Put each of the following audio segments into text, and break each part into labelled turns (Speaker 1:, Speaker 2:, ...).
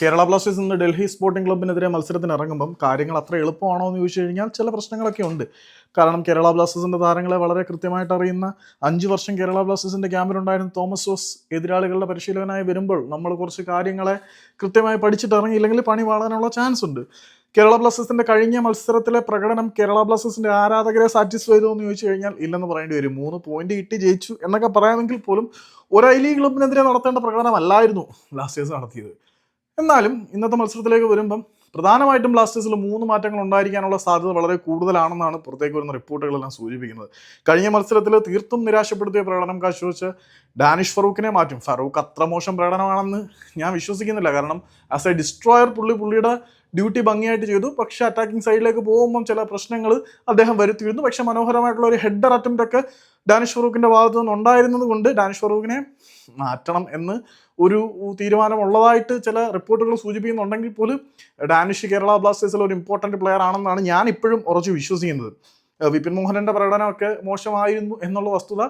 Speaker 1: Kerala Blasters ഇന്ന് Delhi sporting ക്ലബിനെതിരെ മത്സരത്തിന് ഇറങ്ങുമ്പം കാര്യങ്ങൾ അത്ര എളുപ്പമാണോ എന്ന് ചോദിച്ചു കഴിഞ്ഞാൽ ചില പ്രശ്നങ്ങളൊക്കെ ഉണ്ട്. കാരണം കേരള ബ്ലാസ്റ്റേഴ്സിന്റെ താരങ്ങളെ വളരെ കൃത്യമായിട്ട് അറിയുന്ന അഞ്ച് വർഷം കേരള ബ്ലാസ്റ്റേഴ്സിന്റെ ക്യാമ്പിലുണ്ടായിരുന്ന തോമസ് ജോസ് എതിരാളികളുടെ പരിശീലകനായി വരുമ്പോൾ നമ്മൾ കുറച്ച് കാര്യങ്ങളെ കൃത്യമായി പഠിച്ചിട്ട് ഇറങ്ങിയില്ലെങ്കിൽ പണി വാഴാനുള്ള ചാൻസ് ഉണ്ട്. കേരള ബ്ലാസ്റ്റേഴ്സിന്റെ കഴിഞ്ഞ മത്സരത്തിലെ പ്രകടനം കേരള ബ്ലാസ്റ്റേഴ്സിന്റെ ആരാധകരെ സാറ്റിസ്ഫൈ ചെയ്തോ എന്ന് ചോദിച്ചു കഴിഞ്ഞാൽ ഇല്ലെന്ന് പറയേണ്ടി വരും. മൂന്ന് പോയിന്റ് കിട്ടി ജയിച്ചു എന്നൊക്കെ പറയാമെങ്കിൽ പോലും ഒരു ഐ ലീഗ് ക്ലബിനെതിരെ നടത്തേണ്ട പ്രകടനമല്ലായിരുന്നു ബ്ലാസ്റ്റേഴ്സ് നടത്തിയത്. എന്നാലും ഇന്നത്തെ മത്സരത്തിലേക്ക് വരുമ്പം പ്രധാനമായിട്ടും ബ്ലാസ്റ്റേഴ്സിൽ മൂന്ന് മാറ്റങ്ങൾ ഉണ്ടായിരിക്കാനുള്ള സാധ്യത വളരെ കൂടുതലാണെന്നാണ് പുറത്തേക്ക് വരുന്ന റിപ്പോർട്ടുകളെല്ലാം സൂചിപ്പിക്കുന്നത്. കഴിഞ്ഞ മത്സരത്തിൽ തീർത്തും നിരാശപ്പെടുത്തിയ പ്രകടനം കാഴ്ചവെച്ച് ഡാനിഷ് ഫറൂഖിനെ മാറ്റും. ഫറൂഖ് അത്ര മോശം പ്രകടനമാണെന്ന് ഞാൻ വിശ്വസിക്കുന്നില്ല. കാരണം ആസ് എ ഡിസ്ട്രോയർ പുള്ളി പുള്ളിയുടെ ഡ്യൂട്ടി ഭംഗിയായിട്ട് ചെയ്തു. പക്ഷേ അറ്റാക്കിംഗ് സൈഡിലേക്ക് പോകുമ്പം ചില പ്രശ്നങ്ങൾ അദ്ദേഹം വരുത്തിയിരുന്നു. പക്ഷേ മനോഹരമായിട്ടുള്ള ഒരു ഹെഡർ അറ്റംപ്റ്റൊക്കെ ഡാനിഷ് ഫറൂഖിന്റെ ഭാഗത്തു നിന്ന് ഉണ്ടായിരുന്നത് കൊണ്ട് ഡാനിഷ് ഫറൂഖിനെ മാറ്റണം എന്ന് ഒരു തീരുമാനമുള്ളതായിട്ട് ചില റിപ്പോർട്ടുകൾ സൂചിപ്പിക്കുന്നുണ്ടെങ്കിൽ പോലും ഡാനിഷ് കേരള ബ്ലാസ്റ്റേഴ്സിൽ ഒരു ഇമ്പോർട്ടന്റ് പ്ലെയർ ആണെന്നാണ് ഞാൻ ഇപ്പോഴും ഉറച്ചു വിശ്വസിക്കുന്നത്. വിപിൻ മോഹനന്റെ പ്രകടനമൊക്കെ മോശമായിരുന്നു എന്നുള്ള വസ്തുത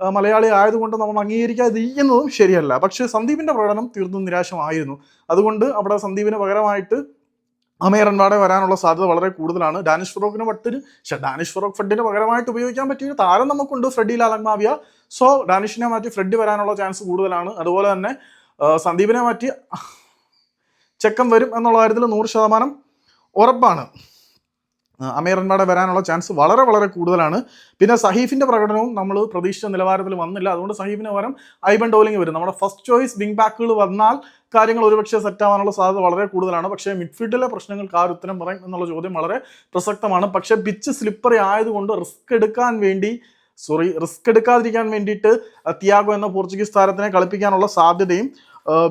Speaker 1: മലയാളി ആയതുകൊണ്ട് നമ്മൾ അംഗീകരിക്കാതിരിക്കുന്നതും ശരിയല്ല. പക്ഷേ സന്ദീപിന്റെ പ്രകടനം തീർന്നും നിരാശമായിരുന്നു. അതുകൊണ്ട് അവിടെ സന്ദീപിന് പകരമായിട്ട് അമീർ അൻവാടെ വരാനുള്ള സാധ്യത വളരെ കൂടുതലാണ്. ഡാനിഷ് ഫറോക്കിന് പട്ടിന് പക്ഷെ ഡാനിഷ് ഫറോക്ക് ഫ്രെഡിന് പകരമായിട്ട് ഉപയോഗിക്കാൻ പറ്റിയ താരം നമുക്കുണ്ട് ഫ്രെഡി ലാലങ്മാവിയ. സോ ഡാനിഷിനെ മാറ്റി ഫ്രെഡ് വരാനുള്ള ചാൻസ് കൂടുതലാണ്. അതുപോലെ തന്നെ സന്ദീപിനെ മാറ്റി ചെക്കം വരും എന്നുള്ള കാര്യത്തിൽ നൂറ് ശതമാനം ഉറപ്പാണ്. അമീർ വരാനുള്ള ചാൻസ് വളരെ വളരെ കൂടുതലാണ്. പിന്നെ സഹീഫിന്റെ പ്രകടനവും നമ്മൾ പ്രതീക്ഷിച്ച നിലവാരത്തിൽ വന്നില്ല. അതുകൊണ്ട് സഹീഫിന് പകരം ഐബൻ ഡോലിംഗ് വരും. നമ്മുടെ ഫസ്റ്റ് ചോയ്സ് വിങ് ബാക്കുകൾ വന്നാൽ കാര്യങ്ങൾ ഒരുപക്ഷെ സെറ്റ് ആവാനുള്ള സാധ്യത വളരെ കൂടുതലാണ്. പക്ഷേ മിഡ്ഫീൽഡിലെ പ്രശ്നങ്ങൾക്ക് ആ ഉത്തരം പറയും എന്നുള്ള ചോദ്യം വളരെ പ്രസക്തമാണ്. പക്ഷേ പിച്ച് സ്ലിപ്പറി ആയതുകൊണ്ട് റിസ്ക് എടുക്കാൻ വേണ്ടി സോറി റിസ്ക് എടുക്കാതിരിക്കാൻ വേണ്ടിയിട്ട് തിയാഗോ എന്ന പോർച്ചുഗീസ് താരത്തിനെ കളിപ്പിക്കാനുള്ള സാധ്യതയും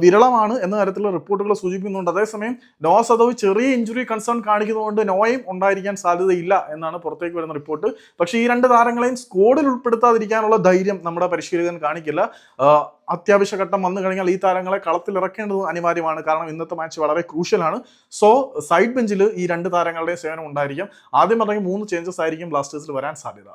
Speaker 1: വിരളമാണ് എന്ന തരത്തിലുള്ള റിപ്പോർട്ടുകൾ സൂചിപ്പിക്കുന്നുണ്ട്. അതേസമയം നോ സദവ് ചെറിയ ഇഞ്ചുറി കൺസേൺ കാണിക്കുന്നതുകൊണ്ട് നോയും ഉണ്ടായിരിക്കാൻ സാധ്യതയില്ല എന്നാണ് പുറത്തേക്ക് വരുന്ന റിപ്പോർട്ട്. പക്ഷേ ഈ രണ്ട് താരങ്ങളെയും സ്കോഡിൽ ഉൾപ്പെടുത്താതിരിക്കാനുള്ള ധൈര്യം നമ്മുടെ പരിശീലകൻ കാണിക്കില്ല. അത്യാവശ്യ ഘട്ടം വന്നു കഴിഞ്ഞാൽ ഈ താരങ്ങളെ കളത്തിൽ ഇറക്കേണ്ടത് അനിവാര്യമാണ്. കാരണം ഇന്നത്തെ മാച്ച് വളരെ ക്രൂഷ്യലാണ്. സോ സൈഡ് ബെഞ്ചിൽ ഈ രണ്ട് താരങ്ങളുടെയും സേവനം ഉണ്ടായിരിക്കും. ആദ്യം പറഞ്ഞെങ്കിൽ മൂന്ന് ചേഞ്ചസ് ആയിരിക്കും ബ്ലാസ്റ്റേഴ്സിൽ വരാൻ സാധ്യത.